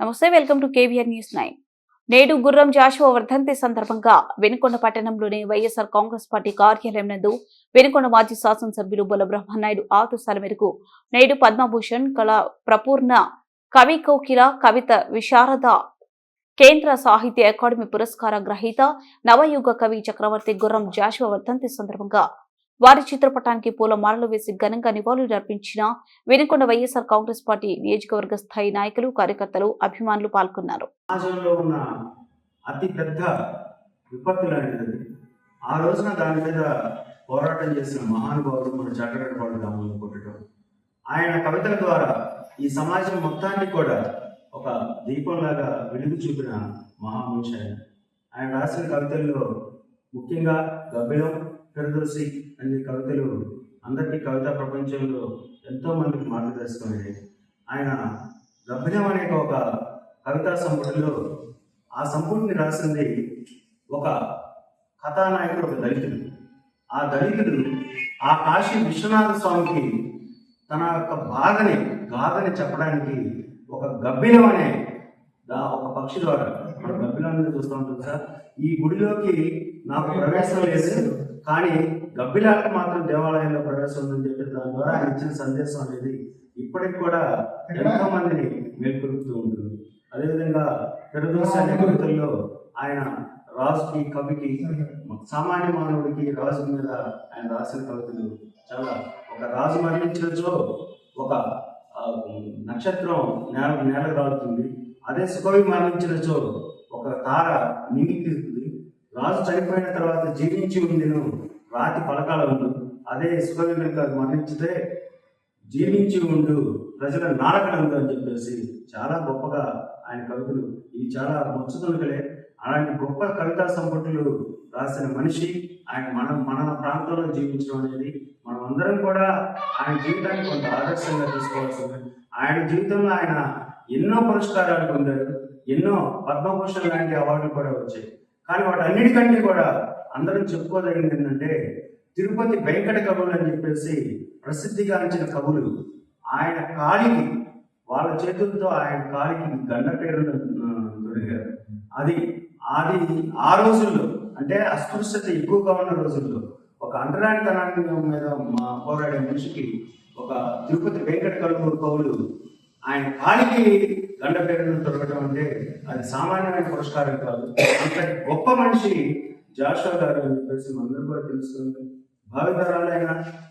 నమస్తే welcome to KVR news nine. నేడు గుర్రం జాషువా వర్ధంతి సందర్భంగా వెనుకొండ పట్టణంలోని వైఎస్ఆర్ కాంగ్రెస్ పార్టీ కార్యాలయం నందు వెనుకొండ మాజీ శాసనసభ్యులు బొల్ల బ్రహ్మనాయుడు ఆదేశాల మేరకు నేడు పద్మభూషణ్ కళా ప్రపూర్ణ కవి కోకిల కవిత విశారద కేంద్ర సాహిత్య అకాడమీ పురస్కార గ్రహీత నవయుగ కవి చక్రవర్తి గుర్రం జాషువ వర్ధంతి సందర్భంగా వారి చిత్రపటానికి పూలమాలలు వేసి ఘనంగా నివాళులు అర్పించిన వెనుకొండ వైఎస్ఆర్ కాంగ్రెస్ పార్టీ నియోజకవర్గ స్థాయి నాయకులు కార్యకర్తలు అభిమానులు పాల్గొన్నారు. ఆ రోజున దాని మీద పోరాటం చేసిన మహానుభావుడు మన చక్రపాడు రాములు కొట్టడం. ఆయన కవితల ద్వారా ఈ సమాజం మొత్తాన్ని కూడా ఒక దీపంలాగా వెలుగు చూపిన మహామనిషి ఆయన ఆయన రాసిన కవితల్లో ముఖ్యంగా గబ్బిలం ఫిరదోసి అనే కవితలు అందరికీ కవితా ప్రపంచంలో ఎంతోమందికి మార్గదర్శకమైనవి. ఆయన గబ్బిలం అనే ఒక కవితా సంపుటిలో ఆ సంపుటిని రాసింది ఒక కథానాయకుడు ఒక దళితుడు. ఆ దళితుడు ఆ కాశీ విశ్వనాథ స్వామికి తన యొక్క బాధని గాథని చెప్పడానికి ఒక గబ్బిలం అనే ఒక పక్షి ద్వారా మన అనేది చూస్తూ ఉంటుంది సార్. ఈ గుడిలోకి నాకు ప్రవేశం లేదు. కానీ గబ్బిలాకి మాత్రం దేవాలయంలో ప్రవేశం ఉందని చెప్పి దాని ద్వారా ఆయన ఇచ్చిన సందేశం అనేది ఇప్పటికి కూడా ఎంతో మందిని మేల్కొలుపుతూ ఉంటుంది. అదేవిధంగా ఫిరదోసి అనే కవితల్లో ఆయన రాజుకి కవికి సామాన్య మానవుడికి రాజు మీద ఆయన రాసిన కవితలు చాలా ఒక రాజు మరణించినచో ఒక నక్షత్రం నేల నేల రాలుతుంది. అదే సుకవి మరణించినచో ఒక తార నింగిస్తుంది రాజు చనిపోయిన తర్వాత జీవించి ఉండిను రాతి పలకాల ఉండు. అదే సుఖవి కనుక మరణించితే జీవించి ఉండు. ప్రజల నాడకడందు అని చెప్పేసి చాలా గొప్పగా ఆయన కవితలు ఇవి చాలా ముచ్చుతునుకలే అలాంటి గొప్ప కవితా సంపుటులు రాసిన మనిషి ఆయన మన మన ప్రాంతంలో జీవించడం అనేది మనం అందరం కూడా ఆయన జీవితాన్ని కొంత ఆదర్శంగా తీసుకోవాల్సింది. ఆయన జీవితంలో ఆయన ఎన్నో పురస్కారాలు పొందారు ఎన్నో పద్మభూషణ్ లాంటి అవార్డులు కూడా వచ్చాయి. కానీ వాటన్నిటికంటే కూడా అందరం చెప్పుకోదగింది ఏంటంటే తిరుపతి వెంకట కవులు అని చెప్పేసి ప్రసిద్ధిగాంచిన కవులు ఆయన కాలికి వాళ్ళ చేతులతో ఆయన కాలికి గండ పేరును తొడిగారు. అది అది ఆ రోజుల్లో అంటే అస్పృశ్యత ఎక్కువగా ఉన్న రోజుల్లో ఒక అంటరానితనాన్ని మీద మా పోరాడే మనిషికి ఒక తిరుపతి వెంకట కలుగురు కవులు ఆయన కాలికి గండ పేరును తొడగటం అంటే అది సామాన్యమైన పురస్కారం కాదు. అంత గొప్ప మనిషి జాషో గారు అని చెప్పేసి మనందరూ కూడా తెలుస్తుంది భావితరాలైన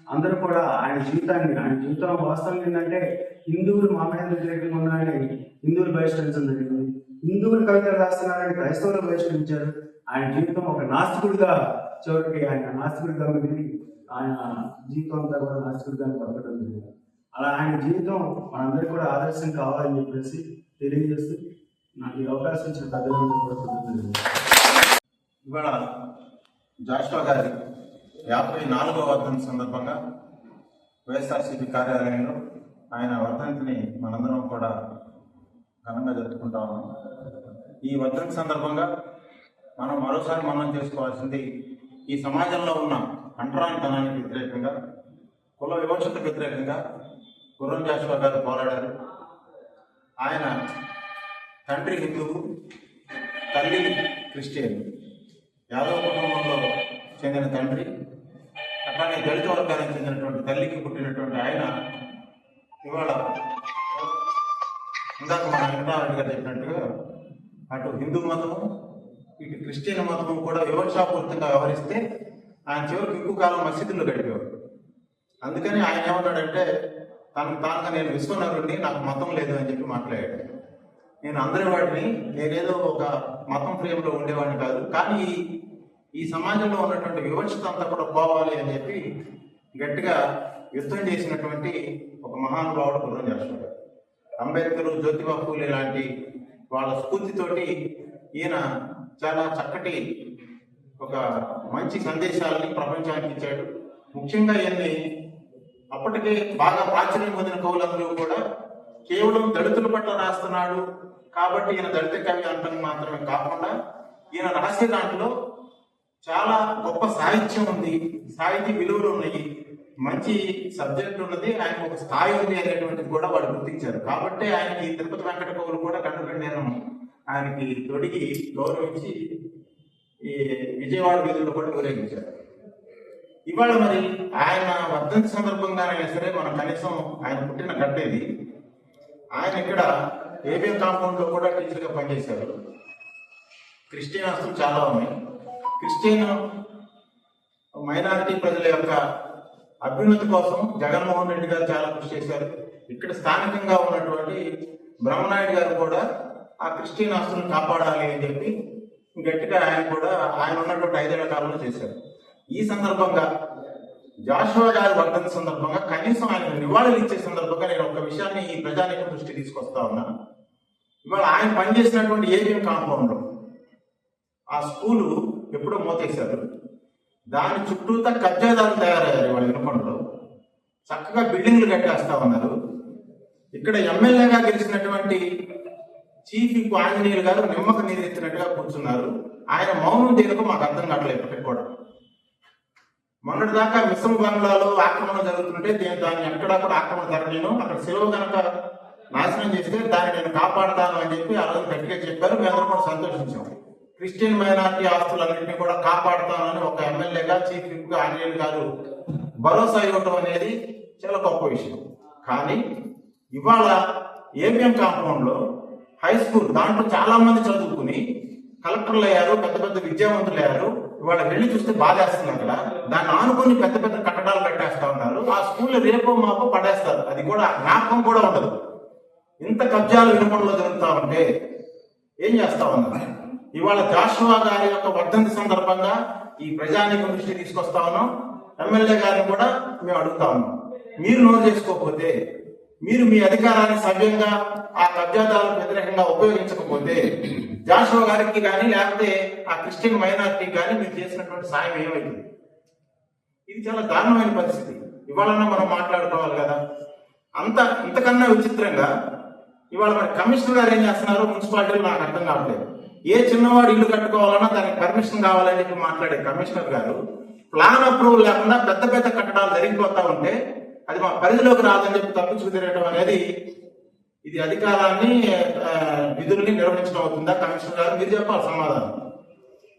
అందరూ కూడా ఆయన జీవితాన్ని ఆయన జీవితం వాస్తవం ఏంటంటే హిందువులు మా మీద వ్యతిరేకంగా ఉన్నారని హిందువులు బహిష్కరించడం జరిగింది. హిందువులు కవితలు రాస్తున్నారని క్రైస్తవులు బహిష్కరించారు ఆయన జీవితం ఒక నాస్తికుడిగా చివరికి ఆయన నాస్తికుడిగా మిగిలి ఆయన జీవితం అంతా కూడా నాస్తికుడిగా బతకడం జరిగింది. అలా ఆయన జీవితం మనందరికీ కూడా ఆదర్శం కావాలని చెప్పేసి తెలియజేస్తూ నాకు ఈ అవకాశం ఇచ్చిన పెద్దలందరూ కూడా ఇవాళ జాషువా గారి యాభై నాలుగో వర్ధంతి సందర్భంగా వైఎస్ఆర్సీపీ కార్యాలయంలో ఆయన వర్ధంతిని మనందరం కూడా ఘనంగా జరుపుకుంటా ఉన్నాం. ఈ వజ్రం సందర్భంగా మనం మరోసారి మనం చేసుకోవాల్సింది ఈ సమాజంలో ఉన్న అంటరానితనానికి వ్యతిరేకంగా కుల వివక్షతకు వ్యతిరేకంగా గుర్రం జాషువా గారు పోరాడారు. ఆయన తండ్రి హిందువు తల్లి క్రిస్టియన్. యాదవ కుటుంబంలో చెందిన తండ్రి అట్లానే దళిత వర్గానికి చెందినటువంటి తల్లికి పుట్టినటువంటి ఆయన ఇవాళ ఇందాక మన వెంకటరామరెడ్డి గారు చెప్పినట్టుగా అటు హిందూ మతము ఇటు క్రిస్టియన్ మతము కూడా వివక్షాపూర్తంగా వ్యవహరిస్తే ఆయన చివరికి ఎక్కువ కాలం మసీదుల్లో గడిపేవారు అందుకని ఆయన ఏమన్నాడంటే తన తానుగా నేను విశ్వనరుడిని నాకు మతం లేదు అని చెప్పి మాట్లాడాడు. నేను అందరి వాడిని నేనేదో ఒక మతం ప్రేమలో ఉండేవాడిని కాదు కానీ ఈ- ఈ సమాజంలో ఉన్నటువంటి వివక్షత అంతా కూడా పోవాలి అని చెప్పి గట్టిగా యుద్ధం చేసినటువంటి ఒక మహానుభావుడు గుర్రం చేస్తున్నాడు. అంబేద్కర్ జ్యోతిబా పూలే లాంటి వాళ్ళ స్ఫూర్తితోటి ఈయన చాలా చక్కటి ఒక మంచి సందేశాలని ప్రపంచానికి ఇచ్చాడు. ముఖ్యంగా ఈయన్ని అప్పటికే బాగా ప్రాచుర్యం పొందిన కవులందరూ కూడా కేవలం దళితుల పట్ల రాస్తున్నాడు. కాబట్టి ఈయన దళిత కవి అంటం మాత్రమే కాకుండా ఈయన రాసే దాంట్లో చాలా గొప్ప సాహిత్యం ఉంది. సాహితీ విలువలు ఉన్నాయి. మంచి సబ్జెక్ట్ ఉన్నది ఆయన ఒక స్థాయి ఉంది అనేటువంటిది కూడా వాళ్ళు గుర్తించారు. కాబట్టి ఆయనకి తిరుపతి వెంకట కవులు కూడా కన్నుగండి నేను ఆయనకి తొడిగి గౌరవించి ఈ విజయవాడ వీధుల్లో కూడా ఊరేగించారు. ఇవాళ మరి ఆయన వర్ధంతి సందర్భంగానైనా సరే మనం కనీసం ఆయన పుట్టిన గడ్డేది. ఆయన ఇక్కడ ఏబిఎం కాంపౌండ్లో కూడా టీచర్గా పనిచేశారు. క్రిస్టియన్ ఆస్తులు చాలా ఉన్నాయి. క్రిస్టియన్ మైనారిటీ ప్రజల యొక్క అభ్యున్నతి కోసం జగన్మోహన్ రెడ్డి గారు చాలా కృషి చేశారు. ఇక్కడ స్థానికంగా ఉన్నటువంటి బ్రహ్మనాయుడు గారు కూడా ఆ క్రిస్టియన్ ఆస్తులను కాపాడాలి అని చెప్పి గట్టిగా ఆయన కూడా ఆయన ఉన్నటువంటి ఐదేళ్ళ కాలంలో చేశారు. ఈ సందర్భంగా జాషువా గారి వర్ధన సందర్భంగా కనీసం ఆయన నివాళులు ఇచ్చే సందర్భంగా నేను ఒక విషయాన్ని ఈ ప్రజానీకం దృష్టి తీసుకొస్తా ఉన్నాను ఇవాళ ఆయన పనిచేసినటువంటి ఏబిఎం కాంపౌండ్ ఆ స్కూలు ఎప్పుడో మోతేశారు. దాని చుట్టూతా కబ్జాదారులు తయారయ్యారు. వాళ్ళు వినపంలో చక్కగా బిల్డింగ్లు కట్టేస్తా ఉన్నారు. ఇక్కడ ఎమ్మెల్యేగా గెలిచినటువంటి చీఫ్ ఆంజనేయులు గారు నిమ్మక నీరెత్తినట్టుగా కూర్చున్నారు. ఆయన మౌనం తీరుకు మాకు అర్థం కావట్లేదు ఇప్పటికి కూడా. మొన్నటి దాకా మిశ్రమ బంగ్లాలో ఆక్రమణ జరుగుతుంటే నేను దాన్ని ఎక్కడా కూడా ఆక్రమణ జరగలేను అక్కడ సెలవు కనుక నాశనం చేస్తే దాన్ని నేను కాపాడతాను అని చెప్పి ఆ రోజు గట్టిగా చెప్పారు. మేమందరం కూడా సంతోషించాం. క్రిస్టియన్ మైనార్టీ ఆస్తులన్నింటినీ కూడా కాపాడుతానని ఒక ఎమ్మెల్యేగా చీఫ్ విప్గా ఆంజనేయులు గారు భరోసా ఇవ్వటం అనేది చాలా గొప్ప విషయం. కానీ ఇవాళ ఏబిఎం కాంపౌండ్లో హై స్కూల్ దాంట్లో చాలా మంది చదువుకుని కలెక్టర్లు అయ్యారు పెద్ద పెద్ద విద్యావంతులు అయ్యారు. ఇవాళ వెళ్ళి చూస్తే బాధేస్తుంది అక్కడ దాన్ని ఆనుకొని పెద్ద పెద్ద కట్టడాలు కట్టేస్తా ఉన్నారు. ఆ స్కూల్ రేపో మాపో పడేస్తారు. అది కూడా జ్ఞాపకం కూడా ఉండదు. ఇంత కబ్జాలు వినపడలో జరుగుతా ఉంటే ఏం చేస్తా ఉన్నారు? ఇవాళ జాషువా గారి యొక్క వర్ధంతి సందర్భంగా ఈ ప్రజానీకం దృష్టి తీసుకొస్తా ఉన్నాం. ఎమ్మెల్యే గారిని కూడా మేము అడుగుతా ఉన్నాం. మీరు నోరు చేసుకోకపోతే మీరు మీ అధికారాన్ని సవ్యంగా ఆ కబ్జాదారులకు వ్యతిరేకంగా ఉపయోగించకపోతే జాషువా గారికి కానీ లేకపోతే ఆ క్రిస్టియన్ మైనారిటీకి కానీ మీరు చేసినటువంటి సాయం ఏమైంది ఇది చాలా దారుణమైన పరిస్థితి. ఇవాళన్నా మనం మాట్లాడుకోవాలి కదా. అంత ఇంతకన్నా విచిత్రంగా ఇవాళ మరి కమిషనర్ గారు ఏం చేస్తున్నారు? మున్సిపాలిటీలు నాకు అర్థం కావట్లేదు. ఏ చిన్నవాడు ఇల్లు కట్టుకోవాలన్నా దానికి పర్మిషన్ కావాలని చెప్పి మాట్లాడే కమిషనర్ గారు ప్లాన్ అప్రూవల్ లేకుండా పెద్ద పెద్ద కట్టడాలు జరిగిపోతా ఉంటే అది మా పరిధిలోకి రాదని చెప్పి తప్పించుకు తిరగడం అనేది ఇది అధికారాన్ని విధుల్ని నిర్వహించడం అవుతుందా? కమిషనర్ గారు మీరు చెప్పాలి సమాధానం.